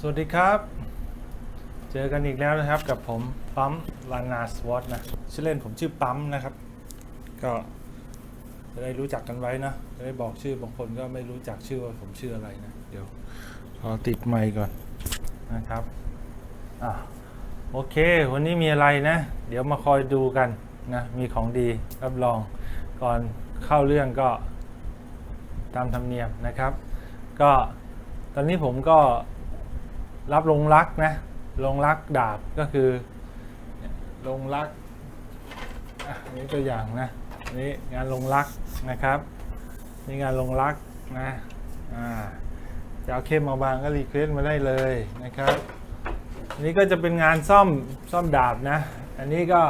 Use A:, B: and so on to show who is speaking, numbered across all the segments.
A: สวัสดีครับ เจอกันอีกแล้วนะครับกับผมปั๊มลานาสวอตนะชื่อเล่นผมชื่อปั๊มนะครับ ก็จะได้รู้จักกันไว้นะจะได้บอกชื่อบางคนก็ไม่รู้จักชื่อว่าผมชื่ออะไรนะเดี๋ยวขอติดไมค์ก่อนนะครับอะโอเค วันนี้มีอะไรนะ เดี๋ยวมาคอยดูกันนะมีของดีรับรองก่อนเข้าเรื่องก็ตามธรรมเนียมนะครับ ก็ตอนนี้ผมก็ รับลงรักนะลงรักดาบก็คือลงรักอันนี้ตัวอย่างนะอันนี้งานลงรักนะครับนี่งานลงรักนะอ่าจะเอาเข้มเอาบางก็รีเควสต์มาได้เลยนะครับอันนี้ก็จะเป็นงานซ่อมซ่อมดาบนะ อันนี้ก็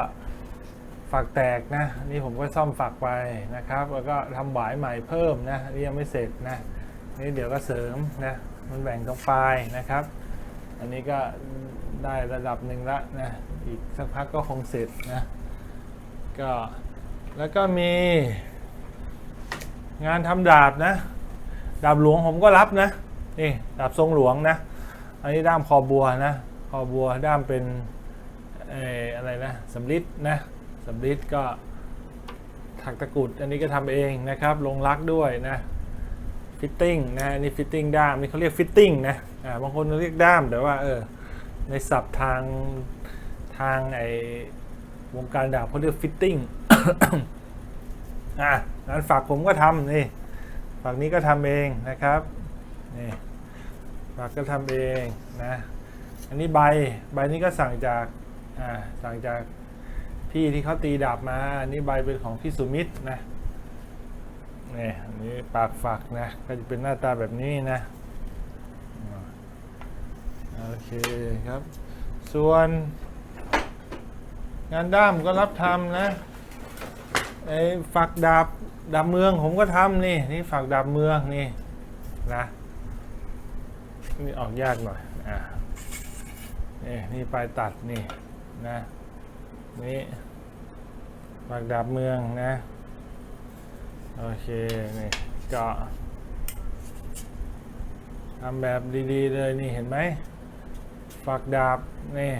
A: ฝักแตกนะนนี้ผมก็ซ่อมฝักไปนะครับ แล้วก็ทำหวายใหม่เพิ่มนะนนี้ยังไม่เสร็จนะนี่เดี๋ยวก็เสริมนะมันแบ่งตรงปลายนะครับ อันนี้ก็ได้ระดับหนึ่งละนะ อีกสักพักก็คงเสร็จนะ ก็ แล้วก็มี งานทำดาบนะ ดาบหลวงผมก็รับนะ นี่ดาบทรงหลวงนะ อันนี้ด้ามคอบัวนะ คอบัวด้ามเป็นเอออะไรนะสำลิดนะสำลิดก็ถักตะกรุดอันนี้ก็ทำเองนะครับ ลงรักด้วยนะ ฟิตติ้งนะอันนี่ฟิตติ้งด้ามนี่เขาเรียกฟิตติ้งนะอ่าบางคนเรียกด้ามแต่ว่าเออในศัพท์ทางทางไอวงการดาบเขาเรียกฟิตติ้งอะงานฝากผมก็ทำนี่ฝากนี้ก็ทำเองนะครับนี่ฝากก็ทำเองนะอันนี้ใบใบนี้ก็สั่งจากอ่าสั่งจากพี่ที่เขาตีดาบมา อันนี้ใบเป็นของพี่สุมิตรนะ นี่อันนี้ปากฝักนะ ก็จะเป็นหน้าตาแบบนี้นะโอเคครับ ส่วน งานด้ามก็รับทำนะไอ้ฝักดาบดาบเมืองผมก็ทำนี่นี่ฝักดาบเมืองนี่นะนี่ออกยากหน่อยอ่านี่นี่ปลายตัดนี่นะนี่ฝักดาบเมืองนะ โอเคนี่ก็ทำแบบดีๆเลยนี่เห็นไหมฝักดาบนี่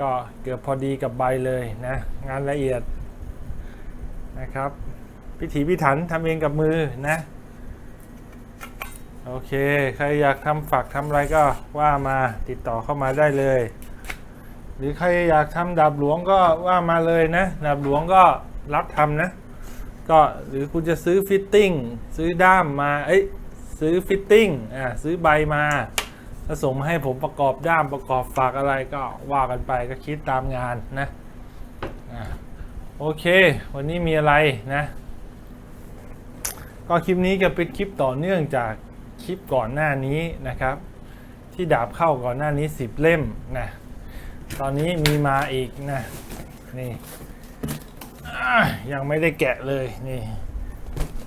A: ก็เกือบพอดีกับใบเลยนะงานละเอียดนะครับพิถีพิถันทำเองกับมือนะโอเค ใครอยากทำฝักทำอะไรก็ว่ามาติดต่อเข้ามาได้เลย หรือใครอยากทำดาบหลวงก็ว่ามาเลยนะดาบหลวงก็รับทำนะ ก็หรือคุณจะซื้อฟิตติ้งซื้อด้ามมา เอ้ยซื้อฟิตติ้งอ่าซื้อใบมาแล้วส่งมาให้ผมประกอบด้ามประกอบฝากอะไรก็ว่ากันไปก็คิดตามงานนะอ่าโอเค วันนี้มีอะไรนะ ก็คลิปนี้จะเป็นคลิปต่อเนื่องจากคลิปก่อนหน้านี้นะครับ ที่ดาบเข้าก่อนหน้านี้ 10 เล่มนะตอนนี้มีมาอีกนะนี่ ยังไม่ได้แกะเลยนี่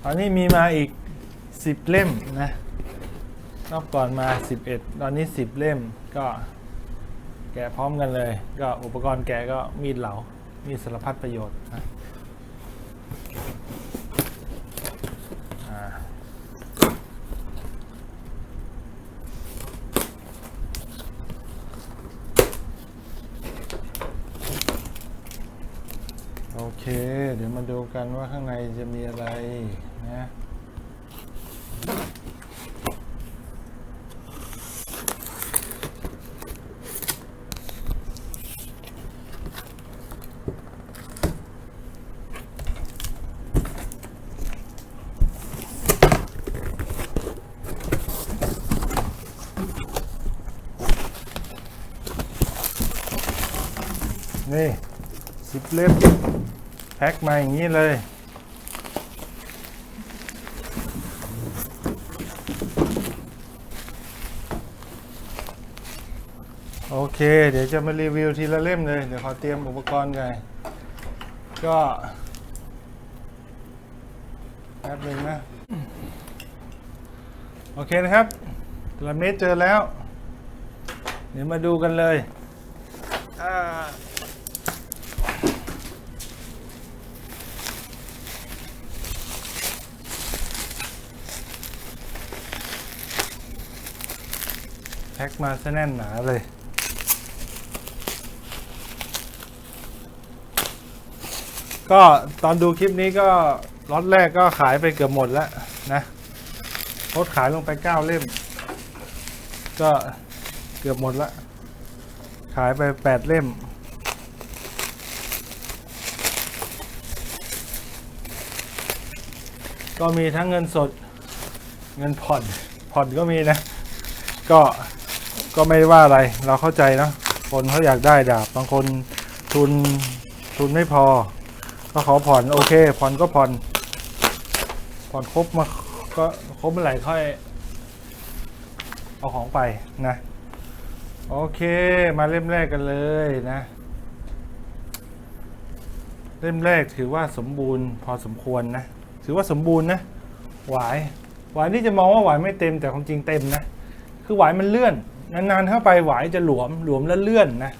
A: ตอนนี้มีมาอีก 10 เล่มนะรอบก่อนมา 11 ตอนนี้ 10 เล่มก็แกะพร้อมกันเลย ก็อุปกรณ์แกะก็มีดเหลา มีสารพัดประโยชน์นะอ่าโอเค เดี๋ยวมาดู กันว่าข้างในจะมีอะไรนะนี่สิบเล่ม แพ็คมาอย่างนี้เลยโอเค เดี๋ยวจะมารีวิวทีละเล่มเลย เดี๋ยวขอเตรียมอุปกรณ์กันก็แป๊บหนึ่งนะ โอเคนะครับลับเมตเจอแล้ว เดี๋ยวมาดูกันเลยอ่า พ็คมาซะแน่นหนาเลยก็ตอนดูคลิปนี้ก็ล็อตแรกก็ขายไปเกือบหมดแล้วนะลดขายลงไปเก้าเล่ม ก็เกือบหมดละ ขายไปแปดเล่ม ก็มีทั้งเงินสด เงินผ่อน ผ่อนก็มีนะ ก็ ก็ไม่ว่าอะไร เราเข้าใจนะคนเขาอยากได้ดาบบางคนทุนทุนไม่พอ ก็ขอผ่อนโอเค ผ่อนก็ผ่อน ผ่อนครบมาก็ครบเมื่อไหร่ค่อย เอาของไปนะ โอเค มาเล่มแรกกันเลยนะ เล่มแรกถือว่าสมบูรณ์พอสมควรนะ ถือว่าสมบูรณ์นะ หวาย หวายนี่จะมองว่าหวายไม่เต็มแต่ความจริงเต็มนะ คือหวายมันเลื่อน นานๆเข้าไปหวายจะหลวมหลวมแล้วเลื่อนนะ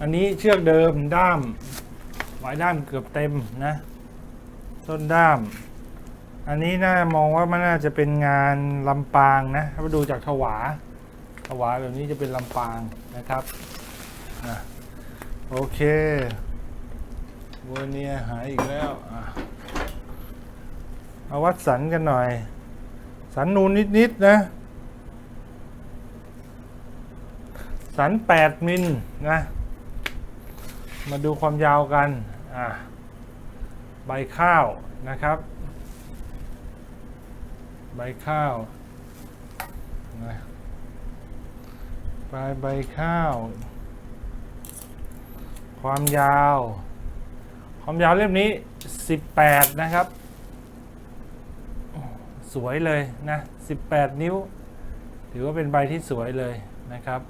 A: อันนี้เชือกเดิมด้ามหวายด้ามเกือบเต็มนะต้นด้าม อันนี้น่ามองว่ามันน่าจะเป็นงานลำปางนะถ้าดูจากถวาถวาแบบนี้จะเป็นลำปางนะครับอะโอเควอร์เนียหายอีกแล้วอะเอาวัดสันกันหน่อย สันนูนนิดๆนะ สัน 8 มิลนะ มาดูความยาวกัน อะใบข้าวนะครับ ใบข้าวนะปลายใบข้าว ความยาว ความยาวเล่มนี้ 18 นะครับ สวยเลยนะ 18 นิ้ว ถือว่าเป็นใบที่สวยเลยนะครับ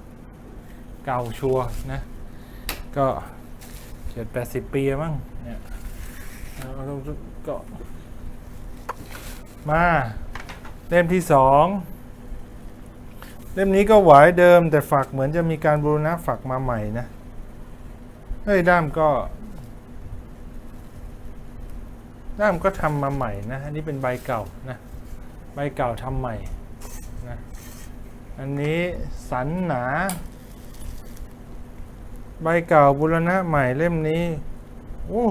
A: เก่าชัวนะ ก็เจ็ดแปดสิบปีมั้งเนี่ยเอาเอาก็มาเล่มที่สองเล่มนี้ก็หวายเดิมแต่ฝักเหมือนจะมีการบูรณะฝักมาใหม่นะเฮ้ยด้ามก็ ด้ามก็ทำมาใหม่นะ อันนี้เป็นใบเก่านะ ใบเก่าทำใหม่นะ อันนี้สันหนา ใบเก่าบุรณะใหม่เล่มนี้ โอ้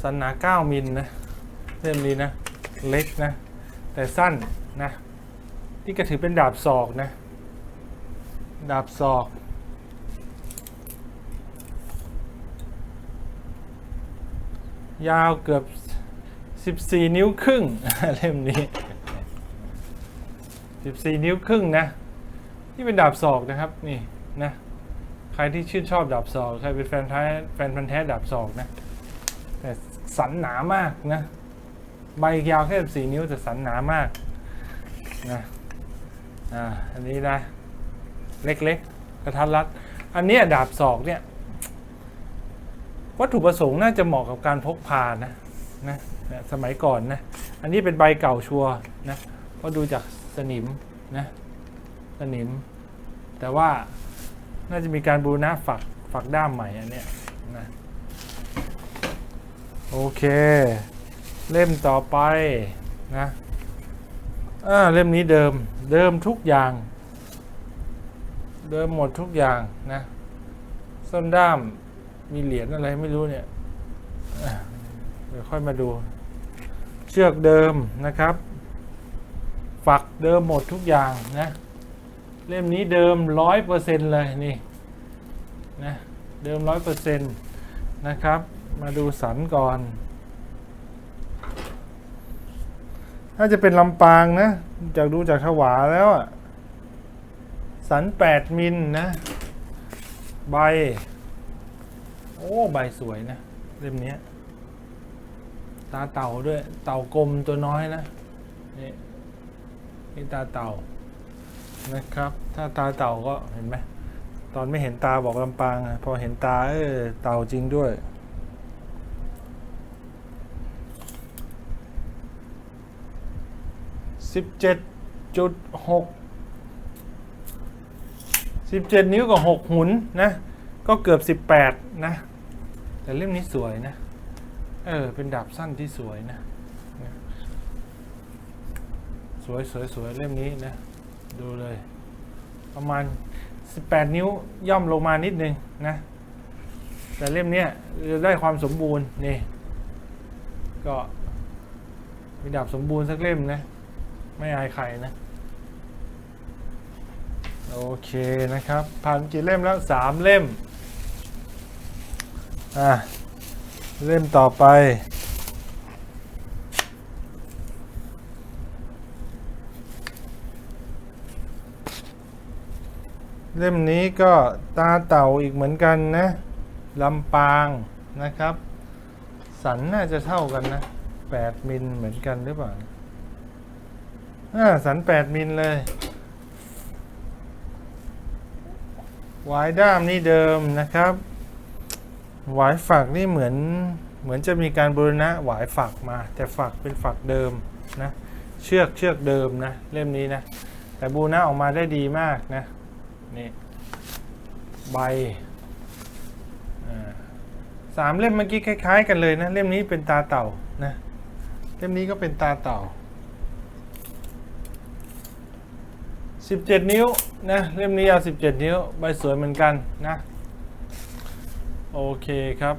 A: สันหนา9มิลนะ เล่มนี้นะ เล็กนะ แต่สั้นนะ ที่ก็ถือเป็นดาบศอกนะ ดาบศอก ยาวเกือบ 14 นิ้วครึ่ง เล่มนี้ 14 นิ้วครึ่งนะ ที่เป็นดาบศอกนะครับ นี่นะ ใครที่ชื่นชอบดาบศอกใครเป็นแฟนแท้แฟนพันธ์แท้ดาบศอกนะแต่สันหนามากนะใบยาวแค่สี่นิ้วแต่สันหนามากนะอ่าอันนี้นะ เล็กๆกระทัดรัด อันนี้ดาบศอกเนี่ย วัตถุประสงค์น่าจะเหมาะกับการพกพานะนะนี่ยสมัยก่อนนะ อันนี้เป็นใบเก่าชัวนะเพราะดูจากสนิมนะสนิม แต่ว่า น่าจะมีการบูรณะฝักฝักด้ามใหม่อันเนี้ยนะโอเค เล่มต่อไปนะอ่าเล่มนี้เดิมเดิมทุกอย่าง เดิมหมดทุกอย่างนะส้นด้ามมีเหรียญอะไรไม่รู้เนี่ยเดี๋ยวค่อยมาดู เชือกเดิมนะครับ ฝักเดิมหมดทุกอย่างนะ เล่มนี้เดิมร้อยเปอร์เซ็นต์เลยนี่นะเดิมร้อยเปอร์เซ็นต์นะครับ มาดูสันก่อน น่าจะเป็นลำปางนะจากดูจากถวาแล้วอะสันแปดมิลนะ ใบ โอ้ ใบสวยนะ เล่มนี้ตาเต่าด้วย เต่ากลมตัวน้อยนะ นี่นี่ตาเต่า นะครับ ถ้าตาเต่าก็เห็นไหมตอนไม่เห็นตาบอกลำปางอะพอเห็นตาเออเต่าจริงด้วยสิบเจ็ดจุดหกสิบเจ็ดนิ้วกับหกหุนนะ ก็เกือบสิบแปดนะ แต่เล่มนี้สวยนะ เออ เป็นดาบสั้นที่สวยนะ สวยสวยสวยเล่มนี้นะ ดูเลย ประมาณ 18 นิ้วย่อมลงมานิดนึงนะ แต่เล่มเนี้ยจะได้ความสมบูรณ์นี่ ก็มีดาบสมบูรณ์สักเล่มนะ ไม่อายใครนะ โอเคนะครับ ผ่านกี่เล่มแล้วสามเล่ม อะ เล่มต่อไป เล่มนี้ก็ตาเต่าอีกเหมือนกันนะลำปางนะครับ สันน่าจะเท่ากันนะ 8 มิลเหมือนกันหรือเปล่าอ่าสัน 8 มิลเลยหวายด้ามนี่เดิมนะครับหวายฝักนี่เหมือนเหมือนจะมีการบูรณะหวายฝักมา แต่ฝักเป็นฝักเดิมนะเชือกเชือกเดิมนะเล่มนี้นะแต่บูรณะออกมาได้ดีมากนะ นี่ใบสามเล่มเมื่อกี้คล้าย ๆ กันเลยนะ เล่มนี้เป็นตาเต่านะ เล่มนี้ก็เป็นตาเต่า 17 นิ้วนะ เล่มนี้เอา17 นิ้ว ใบสวยเหมือนกันนะ โอเคครับ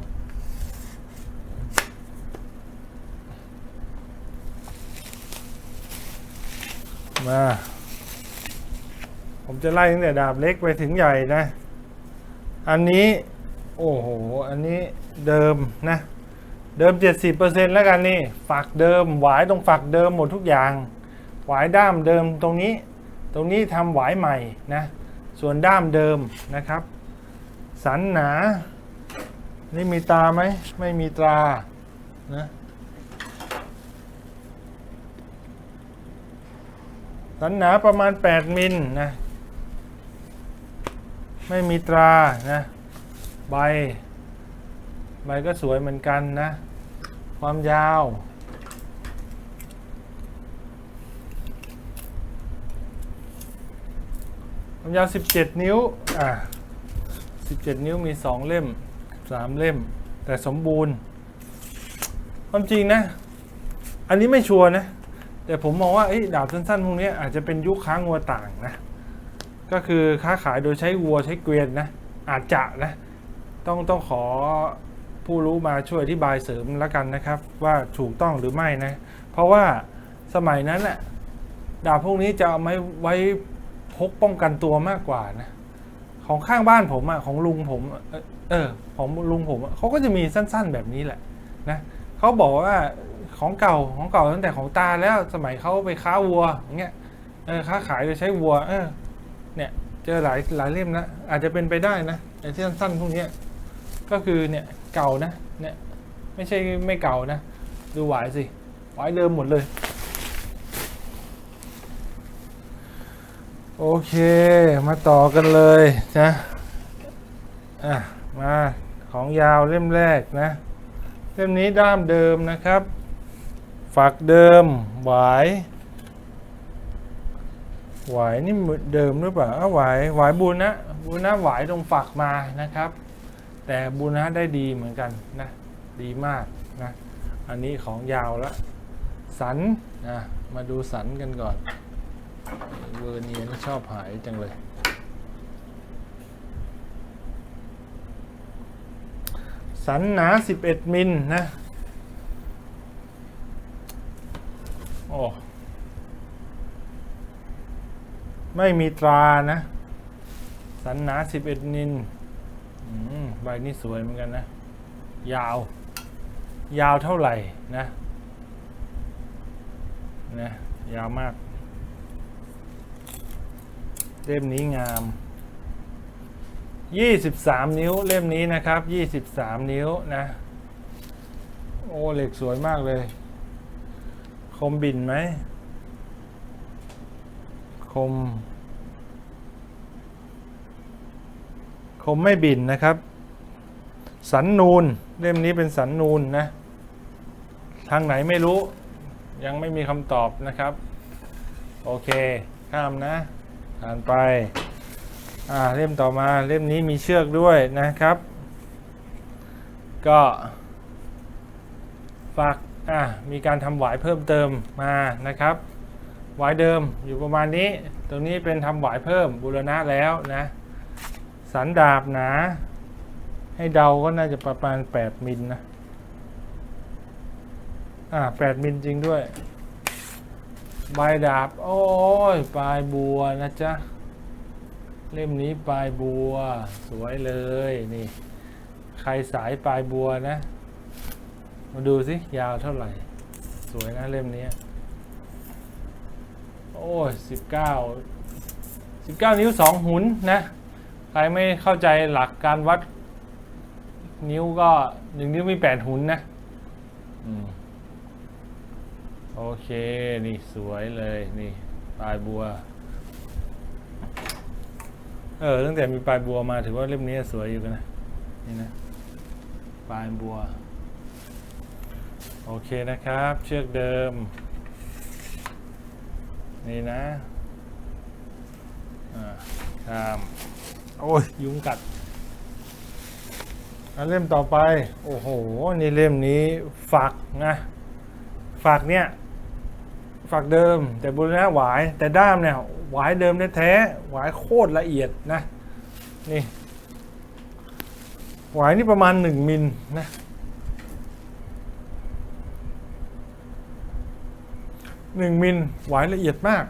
A: มา ผมจะไล่ตั้งแต่ดาบเล็กไปถึงใหญ่นะ อันนี้ โอ้โห อันนี้เดิมนะ เดิม 70%แล้วกันนี่ ฝักเดิม หวายตรงฝักเดิมหมดทุกอย่าง หวายด้ามเดิมตรงนี้ ตรงนี้ทำหวายใหม่นะ ส่วนด้ามเดิมนะครับ สันหนา นี่มีตาไหม ไม่มีตรานะสันหนาประมาณ 8 มิลนะ ไม่มีตรานะใบ ใบก็สวยเหมือนกันนะ ความยาว ความยาว 17 นิ้ว อะ 17 นิ้วมี 2 เล่ม 3 เล่ม แต่สมบูรณ์ ความจริงนะ อันนี้ไม่ชัวร์นะ แต่ผมมองว่าเอ้ดาบสั้นๆพวกนี้อาจจะเป็นยุคค้างวัวต่างนะ ก็คือค้าขายโดยใช้วัวใช้เกวียนนะอาจจะนะต้องต้องขอผู้รู้มาช่วยอธิบายเสริมแล้วกันนะครับ ว่าถูกต้องหรือไม่นะ เพราะว่าสมัยนั้นน่ะดาบพวกนี้จะเอาไว้ไว้พกป้องกันตัวมากกว่านะของข้างบ้านผมอะของลุงผม เออของลุงผมเขาก็จะมีสั้นๆแบบนี้แหละนะเขาบอกว่าของเก่าของเก่าตั้งแต่ของตาแล้วสมัยเขาไปค้าวัวอย่างเงี้ยเออค้าขายโดยใช้วัว เออ เนี่ยเจอหลายหลายเล่มนะอาจจะเป็นไปได้นะไอ้ที่สั้นๆพวกนี้ก็คือเนี่ยเก่านะเนี่ยไม่ใช่ไม่เก่านะ ดูหวายสิหวายเดิมหมดเลย โอเคมาต่อกันเลยนะอะมาของยาวเล่มแรกนะ เล่มนี้ด้ามเดิมนะครับ ฝักเดิมหวาย หวายนี่เดิมหรือเปล่าอ้าวหวายหวายบูนะบูนะหวายตรงฝักมานะครับ แต่บูนะได้ดีเหมือนกันนะดีมากนะอันนี้ของยาวแล้วสันนะมาดูสันกันก่อนเวอร์เนียนชอบหายจังเลยสันหนา 11 มิลนะ โอ้ ไม่มีตรานะ สันหนา11มิลอืมใบนี้สวยเหมือนกันนะ ยาว ยาวเท่าไหร่นะ นะ ยาวมาก เล่มนี้งาม 23 นิ้วเล่มนี้นะครับ 23 นิ้วนะ โอ้เหล็กสวยมากเลย คมบินไหม ม คมไม่บินนะครับ สันนูนเล่มนี้เป็นสันนูนนะ ทางไหนไม่รู้ ยังไม่มีคำตอบนะครับ โอเค ข้ามนะ อ่านไป อ่า เล่มต่อมาเล่มนี้มีเชือกด้วยนะครับ ก็ฝากอ่ามีการทำหวายเพิ่มเติมมานะครับ หวายเดิมอยู่ประมาณนี้ ตรงนี้เป็นทำหวายเพิ่มบูรณะแล้วนะ สันดาบหนา ให้เดาก็น่าจะประมาณ 8 มิลนะ อ่า8มิลจริงด้วยใบดาบ โอ้ยปลายบัวนะจ๊ะ เล่มนี้ปลายบัว สวยเลยนี่ ใครสายปลายบัวนะ มาดูสิยาวเท่าไหร่ สวยนะเล่มนี้ โอ้ยสิบเก้าสิบเก้านิ้วสองหุนนะ ใครไม่เข้าใจหลักการวัดนิ้วก็หนึ่งนิ้วมีแปดหุนนะอืมโอเค นี่สวยเลยนี่ปลายบัว เออตั้งแต่มีปลายบัวมาถือว่าเล่มนี้สวยอยู่กันนะ นี่นะ ปลายบัว โอเคนะครับ เชือกเดิม นี่นะอ่าข้าม โอ้ย ยุงกัดอันเล่มต่อไป โอ้โห นี่เล่มนี้ฝักนะฝักเนี่ยฝักเดิม แต่บุรณะหวาย แต่ด้ามเนี่ยหวายเดิมแท้ๆหวายโคตรละเอียดนะ นี่ หวายนี่ประมาณหนึ่งมิลนะ หนึ่งมิลหวายละเอียดมาก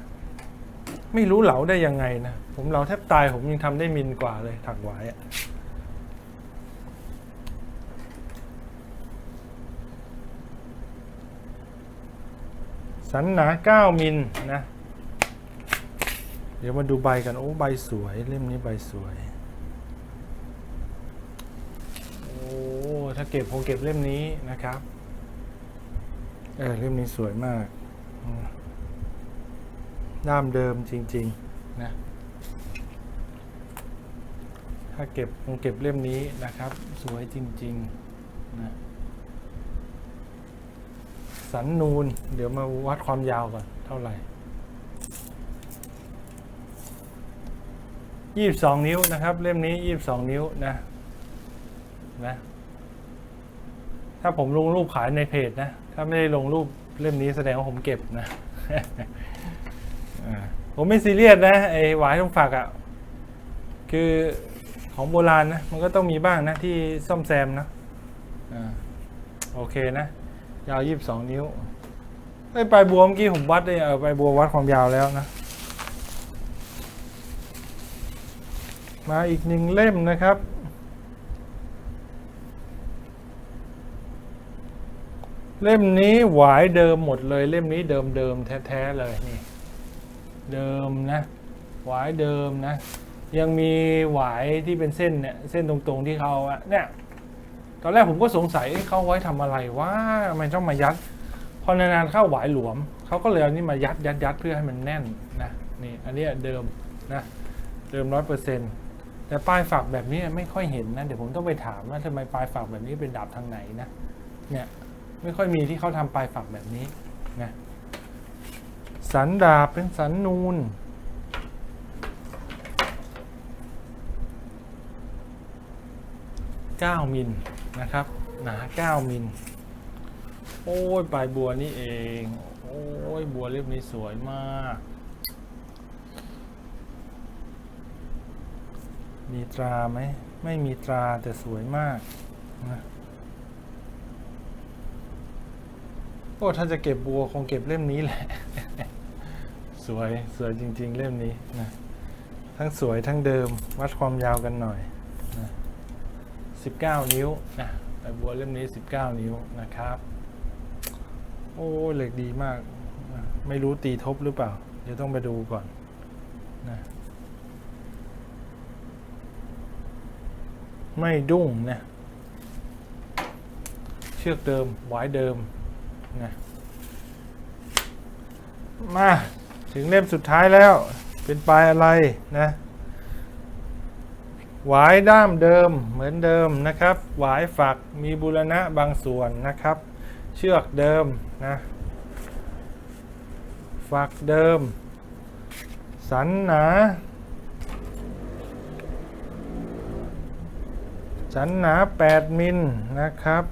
A: ไม่รู้เหลาได้ยังไงนะ ผมเหลาแทบตายผมยังทำได้มิลกว่าเลยถักหวายอะสันหนา 9 มิลนะ เดี๋ยวมาดูใบกัน โอ้ ใบสวย เล่มนี้ใบสวย โอ้ ถ้าเก็บคงเก็บเล่มนี้นะครับ เออเล่มนี้สวยมาก ด้ามเดิมจริง ๆ นะ ถ้าเก็บคงเก็บเล่มนี้นะครับ สวยจริง ๆ นะสันนูน เดี๋ยวมาวัดความยาวก่อน เท่าไหร่ยี่สิบสองนิ้วนะครับ เล่มนี้ยี่สิบสองนิ้วนะนะ ถ้าผมลงรูปขายในเพจนะ ถ้าไม่ได้ลงรูป เล่มนี้แสดงว่าผมเก็บนะผมไม่ซีเรียสนะไอ้หวายตรงฝักอะ่ะ คือของโบราณนะ มันก็ต้องมีบ้างนะที่ซ่อมแซมนะอ่าโอเคนะ ยาวยี่สิบสองนิ้วไอ้ปลายบัวเมื่อกี้ผมวัดเลยเออปลายบัววัดความยาวแล้วนะ มาอีกหนึ่งเล่มนะครับ เล่มนี้หวายเดิมหมดเลย เล่มนี้เดิมเดิมแท้ๆเลยนี่ เดิมนะหวายเดิมนะ ยังมีหวายที่เป็นเส้นเนี่ยเส้นตรงๆที่เขาอะเนี่ยตอนแรกผมก็สงสัยเขาไว้ทำอะไรว่าทำไมต้องมายัดพอนานๆเข้าหวายหลวมเขาก็เลยเอานี่มายัดยัดยัดเพื่อให้มันแน่นนะนี่อันนี้เดิมนะเดิมร้อยเปอร์เซ็นต์แต่ปลายฝักแบบนี้ไม่ค่อยเห็นนะเดี๋ยวผมต้องไปถามว่าทำไมปลายฝักแบบนี้เป็นดาบทางไหนนะเนี่ย ไม่ค่อยมีที่เขาทำปลายฝักแบบนี้นะสันดาบเป็นสันนูน 9 มิลนะครับ หนา 9 มิล โอ้ยปลายบัวนี่เอง โอ้ยบัวเล่มนี้สวยมาก มีตราไหม ไม่มีตราแต่สวยมากนะ โอ้ถ้าจะเก็บบัวคงเก็บเล่มนี้แหละ สวยสวยจริง ๆ เล่มนี้นะทั้งสวยทั้งเดิมวัดความยาวกันหน่อยนะ19 นิ้วนะแต่บัวเล่มนี้ 19 นิ้วนะครับ โอ้เหล็กดีมากนะไม่รู้ตีทบหรือเปล่า เดี๋ยวต้องไปดูก่อนนะไม่ดุ้งนะเชือกเดิมหวายเดิม นะมาถึงเล่มสุดท้ายแล้ว เป็นปลายอะไรนะหวายด้ามเดิมเหมือนเดิมนะครับ หวายฝักมีบูรณะบางส่วนนะครับ เชือกเดิมนะฝักเดิม สันหนา สันหนา 8 มิลนะครับ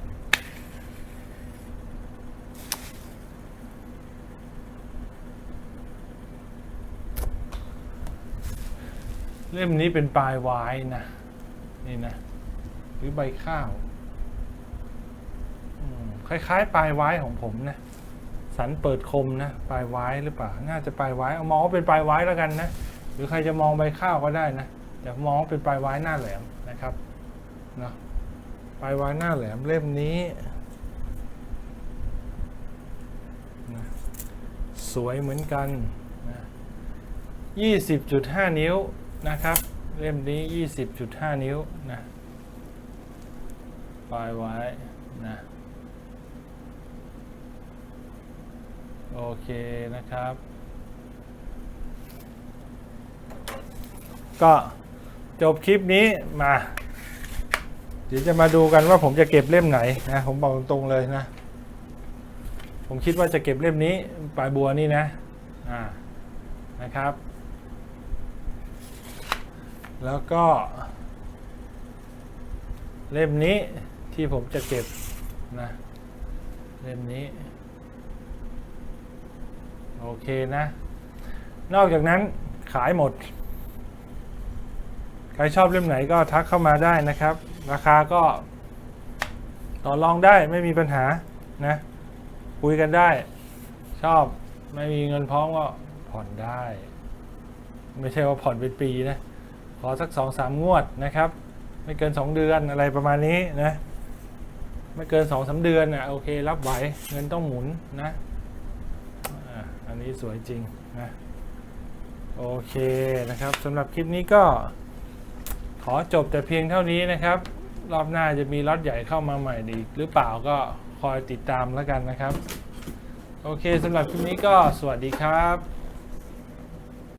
A: เล่มนี้เป็นปลายไว้นะ นี่นะ หรือใบข้าวคล้ายๆ ปลายไว้ของผมนะ สันเปิดคมนะ ปลายไว้หรือเปล่า น่าจะปลายไว้เอามองว่าเป็นปลายไว้แล้วกันนะ หรือใครจะมองใบข้าวก็ได้นะ แต่มองว่าเป็นปลายไว้หน้าแหลมนะครับ เนาะปลายไว้หน้าแหลมเล่มนี้นะสวยเหมือนกันนะ20.5 นิ้ว นะครับ เล่มนี้ 20.5 นิ้วนะปลายไว้นะโอเคนะครับ ก็จบคลิปนี้มา เดี๋ยวจะมาดูกันว่าผมจะเก็บเล่มไหนนะ ผมบอกตรงๆเลยนะ ผมคิดว่าจะเก็บเล่มนี้ปลายบัวนี่นะ อ่านะครับ แล้วก็ เล่มนี้ที่ผมจะเก็บนะ เล่มนี้ โอเคนะ นอกจากนั้นขายหมด ใครชอบเล่มไหนก็ทักเข้ามาได้นะครับ ราคาก็ต่อรองได้ไม่มีปัญหานะ คุยกันได้ ชอบไม่มีเงินพร้อมก็ผ่อนได้ ไม่ใช่ว่าผ่อนเป็นปีนะ ขอสักสองสามงวดนะครับ ไม่เกินสองเดือนอะไรประมาณนี้นะ ไม่เกินสองสาเดือนอะโอเครับไหวเงินต้องหมุนนะอันนี้สวยจริงนะโอเคนะครับสำหรับคลิปนี้ก็ขอจบแต่เพียงเท่านี้นะครับ รอบหน้าจะมีล็อตใหญ่เข้ามาใหม่อีกหรือเปล่าก็คอยติดตามแล้วกันนะครับ โอเคสำหรับคลิปนี้ก็สวัสดีครับ